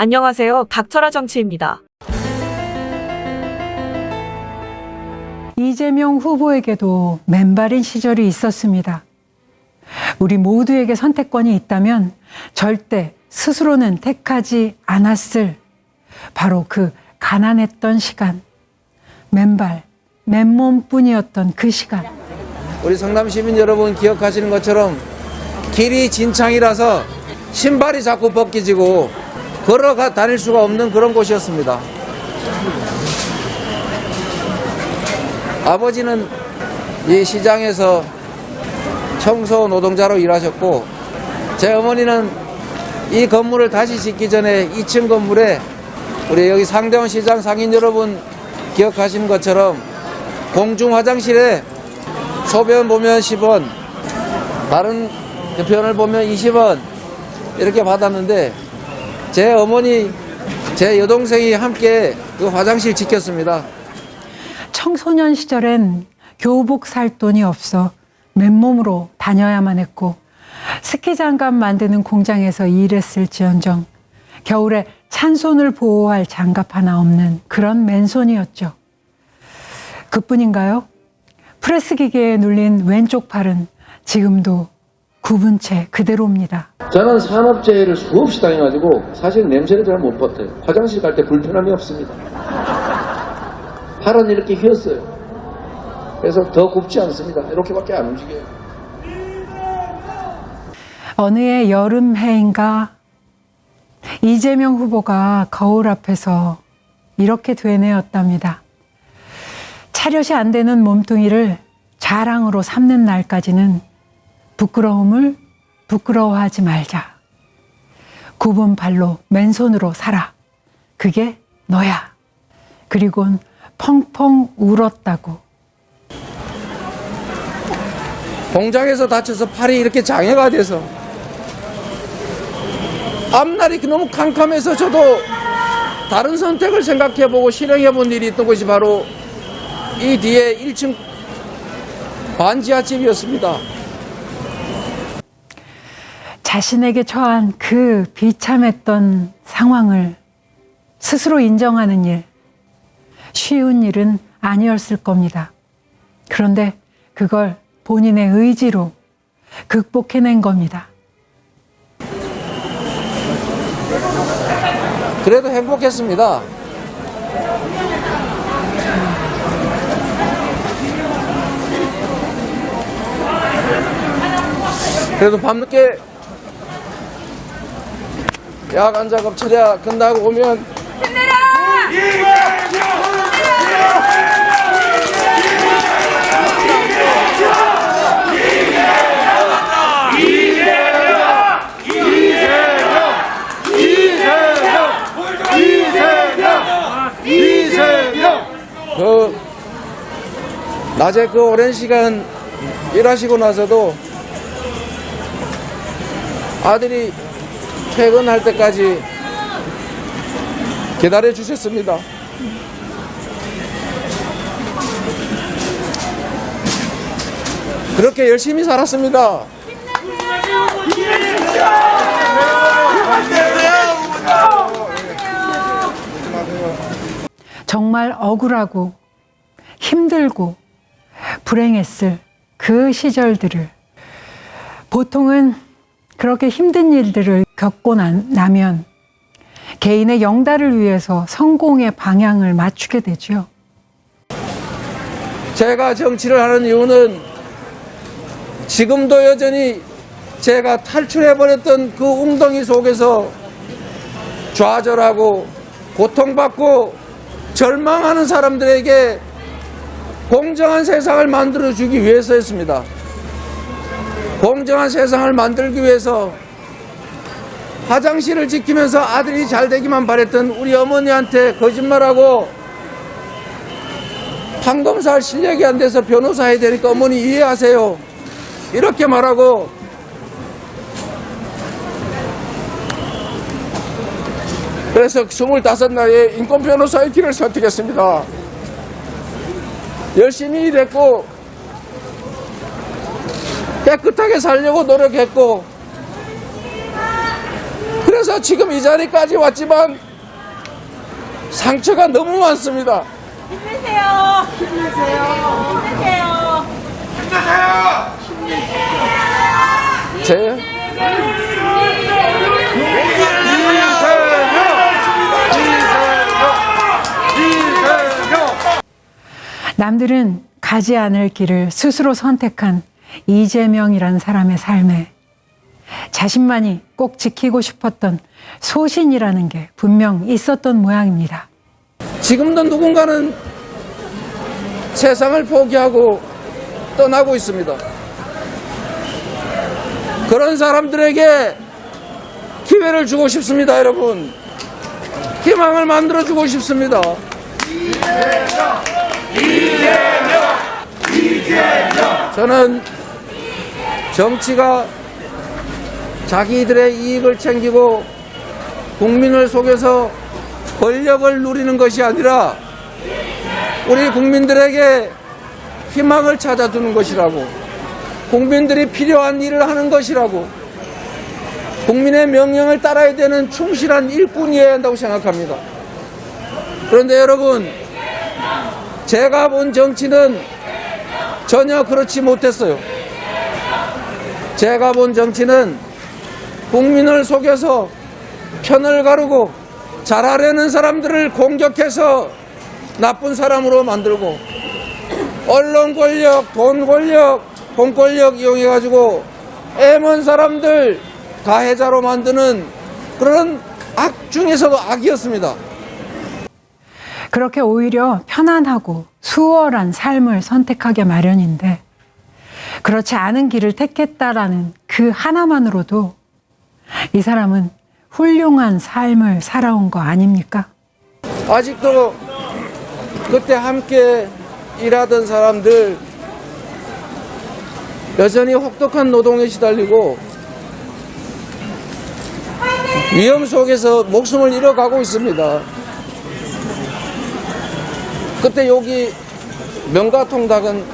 안녕하세요. 닥쳐라 정치입니다. 이재명 후보에게도 맨발인 시절이 있었습니다. 우리 모두에게 선택권이 있다면 절대 스스로는 택하지 않았을 바로 그 가난했던 시간, 맨발, 맨몸뿐이었던 그 시간. 우리 성남 시민 여러분 기억하시는 것처럼 길이 진창이라서 신발이 자꾸 벗겨지고 걸어가 다닐 수가 없는 그런 곳이었습니다. 아버지는 이 시장에서 청소 노동자로 일하셨고 제 어머니는 이 건물을 다시 짓기 전에 2층 건물에 우리 여기 상대원 시장 상인 여러분 기억하시는 것처럼 공중 화장실에 소변 보면 10원, 다른 변을 보면 20원 이렇게 받았는데 제 어머니, 제 여동생이 함께 그 화장실 지켰습니다. 청소년 시절엔 교복 살 돈이 없어 맨몸으로 다녀야만 했고 스키 장갑 만드는 공장에서 일했을지언정 겨울에 찬손을 보호할 장갑 하나 없는 그런 맨손이었죠. 그뿐인가요? 프레스 기계에 눌린 왼쪽 팔은 지금도 굽은 채 그대로입니다. 저는 산업재해를 수없이 당해가지고 사실 냄새를 잘못 맡아요. 화장실 갈 때 불편함이 없습니다. 팔은 이렇게 휘었어요. 그래서 더 굽지 않습니다. 이렇게밖에 안 움직여요. 어느 해 여름 해인가 이재명 후보가 거울 앞에서 이렇게 되뇌었답니다. 차렷이 안 되는 몸뚱이를 자랑으로 삼는 날까지는 부끄러움을 부끄러워하지 말자. 굽은 발로 맨손으로 살아. 그게 너야. 그리곤 펑펑 울었다고. 공장에서 다쳐서 팔이 이렇게 장애가 돼서 앞날이 너무 캄캄해서 저도 다른 선택을 생각해보고 실행해 본 일이 있던 것이 바로 이 뒤에 1층 반지하집이었습니다. 자신에게 처한 그 비참했던 상황을 스스로 인정하는 일, 쉬운 일은 아니었을 겁니다. 그런데 그걸 본인의 의지로 극복해낸 겁니다. 그래도 행복했습니다. 그래도 밤늦게 야간 작업 처리가 끝나고 오면 그 낮에 그 오랜 시간 일하시고 나서도 아들이 퇴근할 때까지 기다려 주셨습니다. 그렇게 열심히 살았습니다. 정말 억울하고 힘들고 불행했을 그 시절들을 보통은 그렇게 힘든 일들을 겪고 난- 나면 개인의 영달을 위해서 성공의 방향을 맞추게 되죠. 제가 정치를 하는 이유는 지금도 여전히 제가 탈출해버렸던 그 웅덩이 속에서 좌절하고 고통받고 절망하는 사람들에게 공정한 세상을 만들어주기 위해서였습니다. 공정한 세상을 만들기 위해서 화장실을 지키면서 아들이 잘 되기만 바랬던 우리 어머니한테 거짓말하고 판검사 할 실력이 안 돼서 변호사 해야 되니까 어머니 이해하세요. 이렇게 말하고 그래서 25나이에 인권 변호사의 길을 선택했습니다. 열심히 일했고 깨끗하게 살려고 노력했고 그래서 지금 이 자리까지 왔지만 상처가 너무 많습니다. 힘내세요. 힘내세요. 힘내세요. 제 남들은 가지 않을 길을 스스로 선택한 이재명이란 사람의 삶에 자신만이 꼭 지키고 싶었던 소신이라는 게 분명 있었던 모양입니다. 지금도 누군가는 세상을 포기하고 떠나고 있습니다. 그런 사람들에게 기회를 주고 싶습니다, 여러분. 희망을 만들어 주고 싶습니다. 저는 정치가 자기들의 이익을 챙기고 국민을 속여서 권력을 누리는 것이 아니라 우리 국민들에게 희망을 찾아주는 것이라고 국민들이 필요한 일을 하는 것이라고 국민의 명령을 따라야 되는 충실한 일꾼이어야 한다고 생각합니다. 그런데 여러분 제가 본 정치는 전혀 그렇지 못했어요. 제가 본 정치는 국민을 속여서 편을 가르고 잘하려는 사람들을 공격해서 나쁜 사람으로 만들고 언론 권력, 돈 권력, 돈 권력 이용해 가지고 애먼 사람들 가해자로 만드는 그런 악 중에서도 악이었습니다. 그렇게 오히려 편안하고 수월한 삶을 선택하게 마련인데 그렇지 않은 길을 택했다라는 그 하나만으로도 이 사람은 훌륭한 삶을 살아온 거 아닙니까? 아직도 그때 함께 일하던 사람들 여전히 혹독한 노동에 시달리고 위험 속에서 목숨을 잃어가고 있습니다. 그때 여기 명가통닭은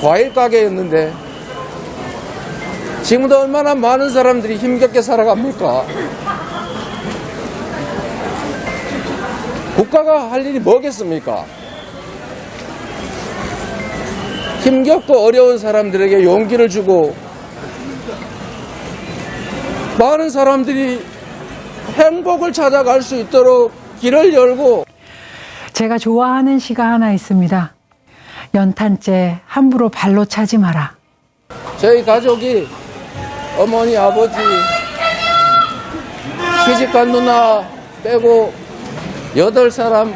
과일 가게였는데 지금도 얼마나 많은 사람들이 힘겹게 살아갑니까? 국가가 할 일이 뭐겠습니까? 힘겹고 어려운 사람들에게 용기를 주고 많은 사람들이 행복을 찾아갈 수 있도록 길을 열고 제가 좋아하는 시가 하나 있습니다. 연탄재 함부로 발로 차지 마라. 저희 가족이 어머니, 아버지, 시집간 누나 빼고 여덟 사람,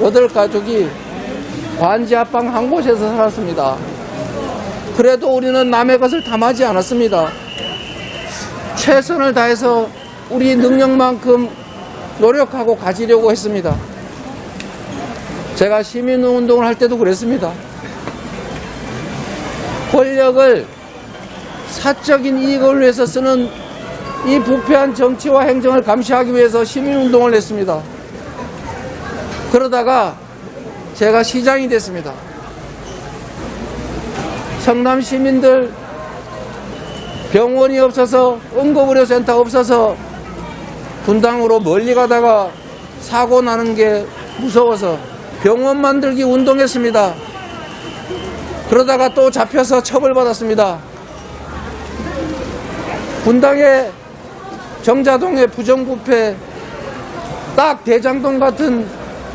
여덟 가족이 관지 앞방 한 곳에서 살았습니다. 그래도 우리는 남의 것을 탐하지 않았습니다. 최선을 다해서 우리 능력만큼 노력하고 가지려고 했습니다. 제가 시민운동을 할 때도 그랬습니다. 권력을 사적인 이익을 위해서 쓰는 이 부패한 정치와 행정을 감시하기 위해서 시민운동을 했습니다. 그러다가 제가 시장이 됐습니다. 성남 시민들 병원이 없어서 응급의료센터 없어서 분당으로 멀리 가다가 사고 나는 게 무서워서 병원 만들기 운동했습니다. 그러다가 또 잡혀서 처벌받았습니다. 분당의 정자동의 부정부패 딱 대장동 같은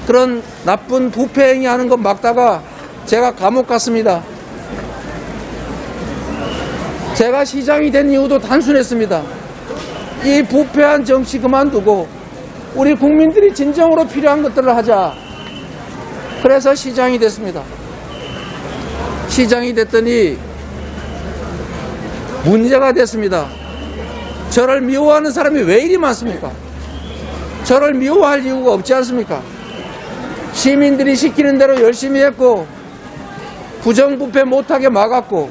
그런 나쁜 부패 행위 하는 것 막다가 제가 감옥 갔습니다. 제가 시장이 된 이유도 단순했습니다. 이 부패한 정치 그만두고 우리 국민들이 진정으로 필요한 것들을 하자. 그래서 시장이 됐습니다. 시장이 됐더니 문제가 됐습니다. 저를 미워하는 사람이 왜 이리 많습니까? 저를 미워할 이유가 없지 않습니까? 시민들이 시키는 대로 열심히 했고 부정부패 못하게 막았고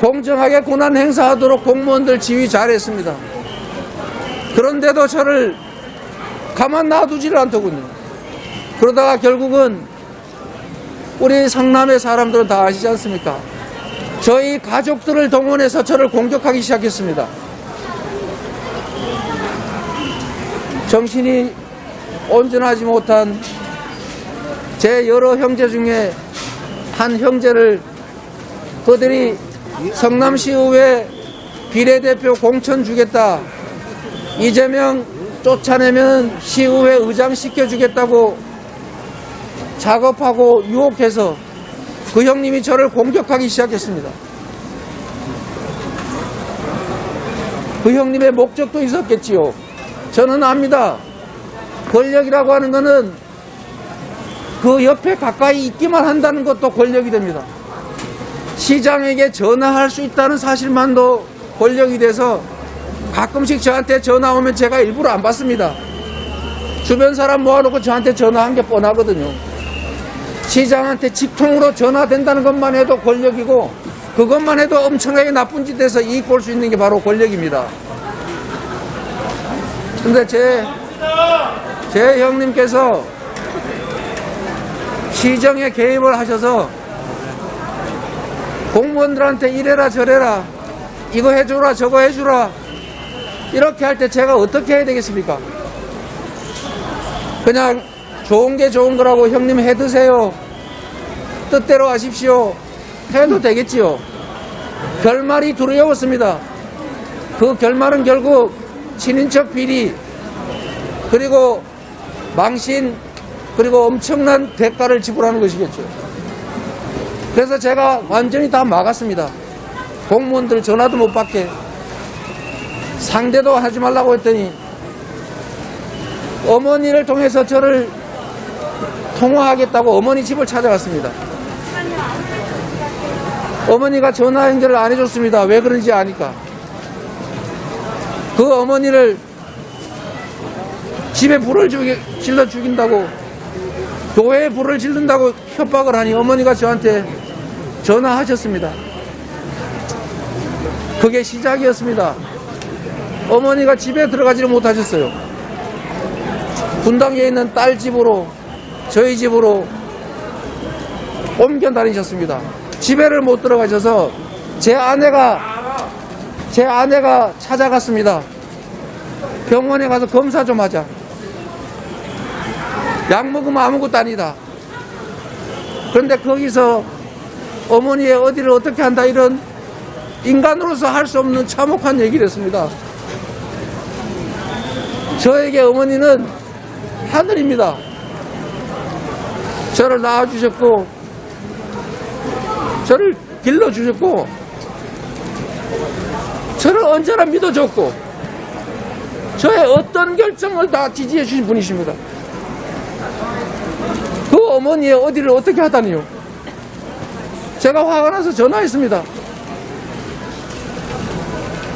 공정하게 권한 행사하도록 공무원들 지휘 잘했습니다. 그런데도 저를 가만 놔두지를 않더군요. 그러다가 결국은 우리 성남의 사람들은 다 아시지 않습니까? 저희 가족들을 동원해서 저를 공격하기 시작했습니다. 정신이 온전하지 못한 제 여러 형제 중에 한 형제를 그들이 성남시의회 비례대표 공천 주겠다. 이재명 쫓아내면 시의회 의장 시켜주겠다고 작업하고 유혹해서 그 형님이 저를 공격하기 시작했습니다. 그 형님의 목적도 있었겠지요. 저는 압니다. 권력이라고 하는 것은 그 옆에 가까이 있기만 한다는 것도 권력이 됩니다. 시장에게 전화할 수 있다는 사실만도 권력이 돼서 가끔씩 저한테 전화 오면 제가 일부러 안 받습니다. 주변 사람 모아놓고 저한테 전화한 게 뻔하거든요. 시장한테 직통으로 전화된다는 것만 해도 권력이고 그것만 해도 엄청나게 나쁜 짓에서 이익 볼 수 있는 게 바로 권력입니다. 근데 제, 제 형님께서 시정에 개입을 하셔서 공무원들한테 이래라 저래라 이거 해주라 저거 해주라 이렇게 할 때 제가 어떻게 해야 되겠습니까? 그냥 좋은 게 좋은 거라고 형님 해 드세요. 뜻대로 하십시오. 해도 되겠지요. 결말이 두려웠습니다. 그 결말은 결국 친인척 비리 그리고 망신 그리고 엄청난 대가를 지불하는 것이겠죠. 그래서 제가 완전히 다 막았습니다. 공무원들 전화도 못 받게 상대도 하지 말라고 했더니 어머니를 통해서 저를 통화하겠다고 어머니 집을 찾아갔습니다. 어머니가 전화 연결을 안 해줬습니다. 왜 그런지 아니까. 그 어머니를 집에 불을 죽이, 질러 죽인다고 교회에 불을 지른다고 협박을 하니 어머니가 저한테 전화하셨습니다. 그게 시작이었습니다. 어머니가 집에 들어가지를 못하셨어요. 분당에 있는 딸 집으로 저희 집으로 옮겨 다니셨습니다. 집에를 못 들어가셔서 제 아내가 제 아내가 찾아갔습니다. 병원에 가서 검사 좀 하자. 약 먹으면 아무것도 아니다. 그런데 거기서 어머니의 어디를 어떻게 한다 이런 인간으로서 할 수 없는 참혹한 얘기를 했습니다. 저에게 어머니는 하늘입니다. 저를 낳아주셨고, 저를 길러주셨고, 저를 언제나 믿어줬고, 저의 어떤 결정을 다 지지해 주신 분이십니다. 그 어머니의 어디를 어떻게 하다니요? 제가 화가 나서 전화했습니다.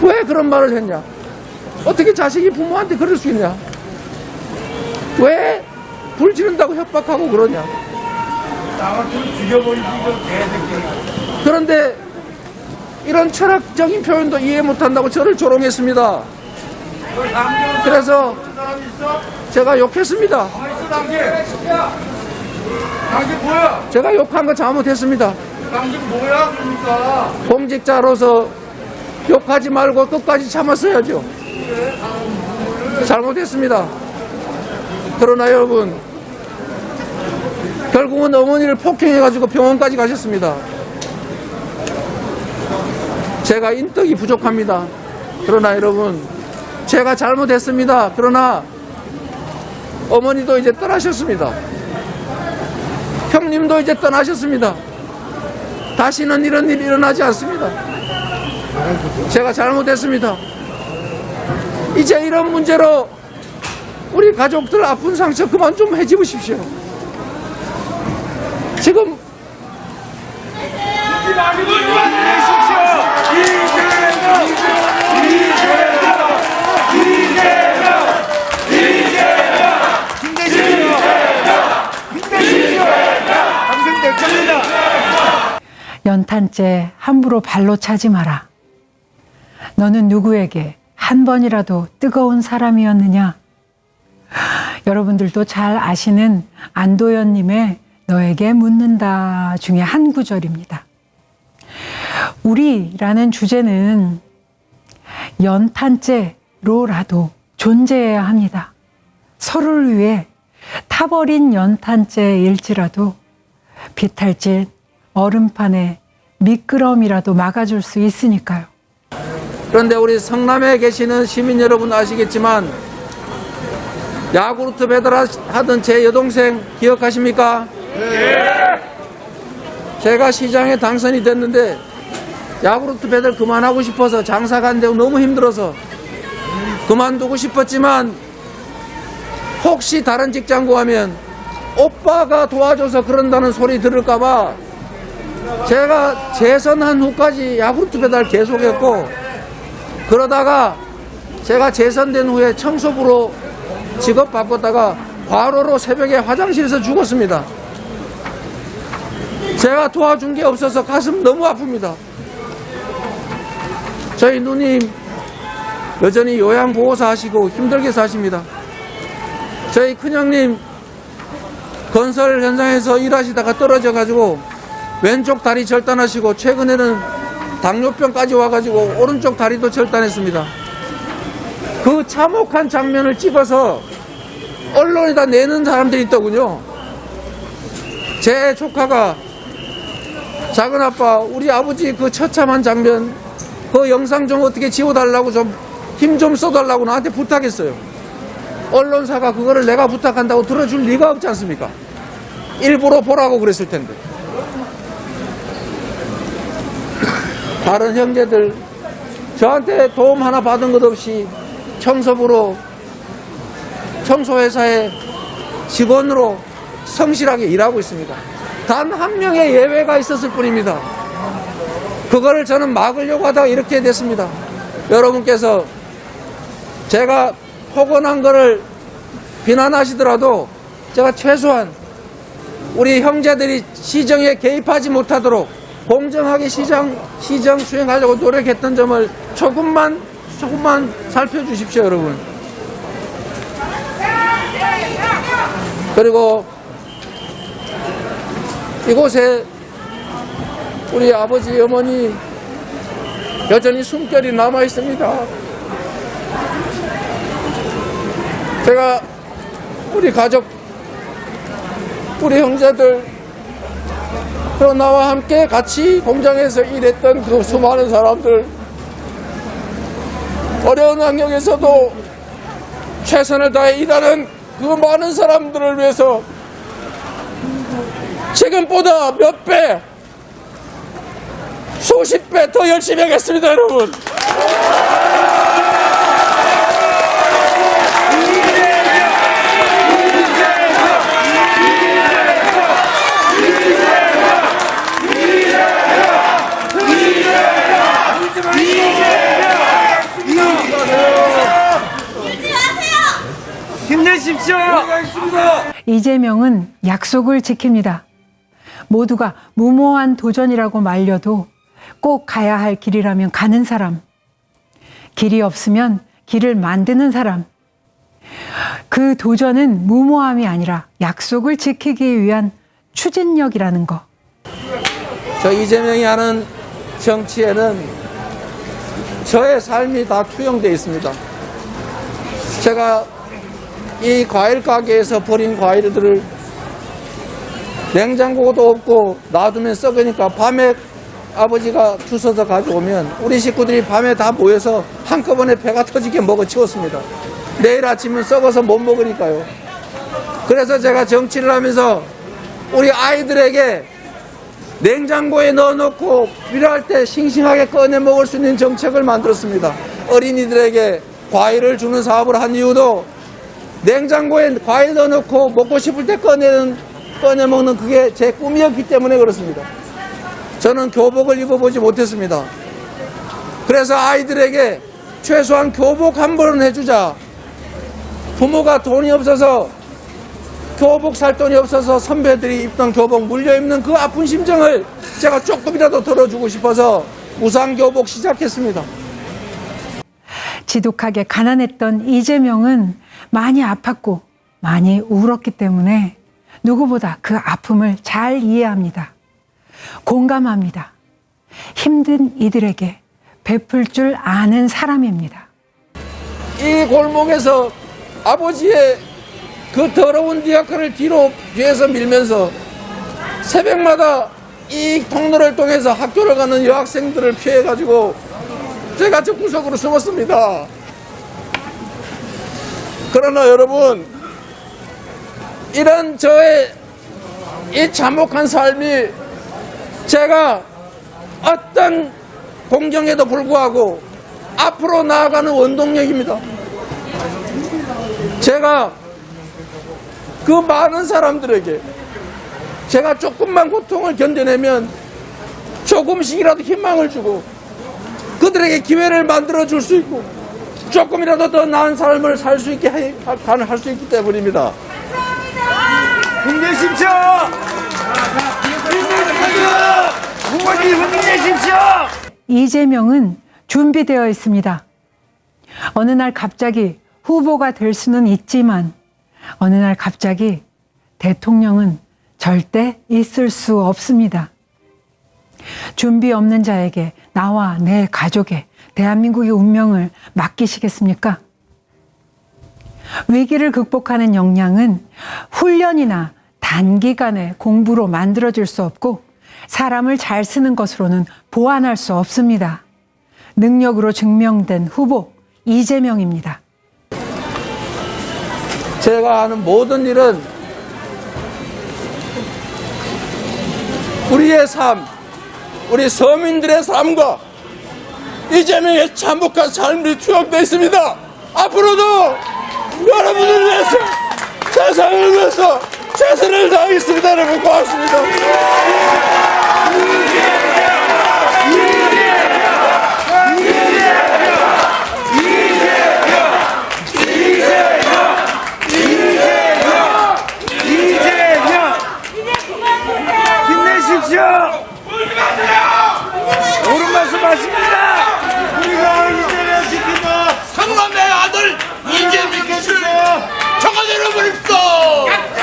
왜 그런 말을 했냐? 어떻게 자식이 부모한테 그럴 수 있냐? 왜 불 지른다고 협박하고 그러냐? 그런데 이런 철학적인 표현도 이해 못한다고 저를 조롱했습니다. 그래서? 제가 욕했습니다. 제가 욕한 거 잘못했습니다. 공직자로서 욕하지 말고 끝까지 참았어야죠. 잘못했습니다. 그러나 여러분, 결국은 어머니를 폭행해가지고 병원까지 가셨습니다. 제가 인덕이 부족합니다. 그러나 여러분, 제가 잘못했습니다. 그러나 어머니도 이제 떠나셨습니다. 형님도 이제 떠나셨습니다. 다시는 이런 일이 일어나지 않습니다. 제가 잘못했습니다. 이제 이런 문제로 우리 가족들 아픈 상처 그만 좀 해집으십시오. 지금 연탄재 함부로 발로 차지 마라. 너는 누구에게 한 번이라도 뜨거운 사람이었느냐? 여러분들도 잘 아시는 안도연님의 너에게 묻는다 중에 한 구절입니다. 우리라는 주제는 연탄재로라도 존재해야 합니다. 서로를 위해 타버린 연탄재일지라도 비탈진 얼음판에 미끄럼이라도 막아줄 수 있으니까요. 그런데 우리 성남에 계시는 시민 여러분 아시겠지만 야구르트 배달하던 제 여동생 기억하십니까? 제가 시장에 당선이 됐는데 야구르트 배달 그만하고 싶어서 장사 간데 너무 힘들어서 그만두고 싶었지만 혹시 다른 직장 구하면 오빠가 도와줘서 그런다는 소리 들을까봐 제가 재선한 후까지 야구르트 배달 계속했고 그러다가 제가 재선된 후에 청소부로 직업 바꿨다가 과로로 새벽에 화장실에서 죽었습니다. 제가 도와준 게 없어서 가슴 너무 아픕니다. 저희 누님 여전히 요양보호사 하시고 힘들게 사십니다. 저희 큰형님 건설 현장에서 일하시다가 떨어져 가지고 왼쪽 다리 절단하시고 최근에는 당뇨병까지 와가지고 오른쪽 다리도 절단했습니다. 그 참혹한 장면을 찍어서 언론에다 내는 사람들이 있더군요. 제 조카가 작은 아빠 우리 아버지 그 처참한 장면 그 영상 좀 어떻게 지워달라고 좀힘좀 써달라고 나한테 부탁했어요. 언론사가 그거를 내가 부탁한다고 들어줄 리가 없지 않습니까? 일부러 보라고 그랬을 텐데. 다른 형제들 저한테 도움 하나 받은 것 없이 청소부로 청소회사의 직원으로 성실하게 일하고 있습니다. 단 한 명의 예외가 있었을 뿐입니다. 그거를 저는 막으려고 하다가 이렇게 됐습니다. 여러분께서 제가 폭언한 거를 비난하시더라도 제가 최소한 우리 형제들이 시정에 개입하지 못하도록 공정하게 시장, 시정 수행하려고 노력했던 점을 조금만, 조금만 살펴주십시오, 여러분. 그리고 이곳에 우리 아버지, 어머니 여전히 숨결이 남아 있습니다. 제가 우리 가족, 우리 형제들, 또 나와 함께 같이 공장에서 일했던 그 수많은 사람들, 어려운 환경에서도 최선을 다해 일하는 그 많은 사람들을 위해서 지금보다 몇 배, 수십 배 더 열심히 하겠습니다, 여러분. 힘내십시오. 이재명은 약속을 지킵니다. 모두가 무모한 도전이라고 말려도 꼭 가야 할 길이라면 가는 사람. 길이 없으면 길을 만드는 사람. 그 도전은 무모함이 아니라 약속을 지키기 위한 추진력이라는 거. 저 이재명이 하는 정치에는 저의 삶이 다 투영되어 있습니다. 제가 이 과일 가게에서 버린 과일들을 냉장고도 없고 놔두면 썩으니까 밤에 아버지가 주워서 가져오면 우리 식구들이 밤에 다 모여서 한꺼번에 배가 터지게 먹어 치웠습니다. 내일 아침은 썩어서 못 먹으니까요. 그래서 제가 정치를 하면서 우리 아이들에게 냉장고에 넣어놓고 필요할 때 싱싱하게 꺼내 먹을 수 있는 정책을 만들었습니다. 어린이들에게 과일을 주는 사업을 한 이유도 냉장고에 과일 넣어놓고 먹고 싶을 때 꺼내는, 꺼내 먹는 그게 제 꿈이었기 때문에 그렇습니다. 저는 교복을 입어보지 못했습니다. 그래서 아이들에게 최소한 교복 한 벌은 해주자. 부모가 돈이 없어서 교복 살 돈이 없어서 선배들이 입던 교복 물려 입는 그 아픈 심정을 제가 조금이라도 덜어주고 싶어서 무상교복 시작했습니다. 지독하게 가난했던 이재명은 많이 아팠고 많이 울었기 때문에 누구보다 그 아픔을 잘 이해합니다. 공감합니다. 힘든 이들에게 베풀 줄 아는 사람입니다. 이 골목에서 아버지의 그 더러운 디아크를 뒤로 뒤에서 밀면서 새벽마다 이 통로를 통해서 학교를 가는 여학생들을 피해가지고 제가 저 구석으로 숨었습니다. 그러나 여러분, 이런 저의 이 참혹한 삶이 제가 어떤 공경에도 불구하고 앞으로 나아가는 원동력입니다. 제가 그 많은 사람들에게 제가 조금만 고통을 견뎌내면 조금씩이라도 희망을 주고 그들에게 기회를 만들어 줄 수 있고 조금이라도 더 나은 삶을 살 수 있게 해- 가능할 수 있기 때문입니다. 힘내십시오! 힘내십시오! 부모님 힘내십시오! 이재명은 준비되어 있습니다. 어느 날 갑자기 후보가 될 수는 있지만 어느 날 갑자기 대통령은 절대 있을 수 없습니다. 준비 없는 자에게 나와 내 가족의 대한민국의 운명을 맡기시겠습니까? 위기를 극복하는 역량은 훈련이나 단기간의 공부로 만들어질 수 없고 사람을 잘 쓰는 것으로는 보완할 수 없습니다. 능력으로 증명된 후보 이재명입니다. 제가 하는 모든 일은 우리의 삶, 우리 서민들의 삶과 이재명의 참혹한 삶이 투영되어 있습니다. 앞으로도 여러분을 위해서 세상을 위해서 최선을 다하겠습니다. 여러분 고맙습니다. 이재명! 힘내십시오! 옳은 말씀 하십니다! Rodolfo!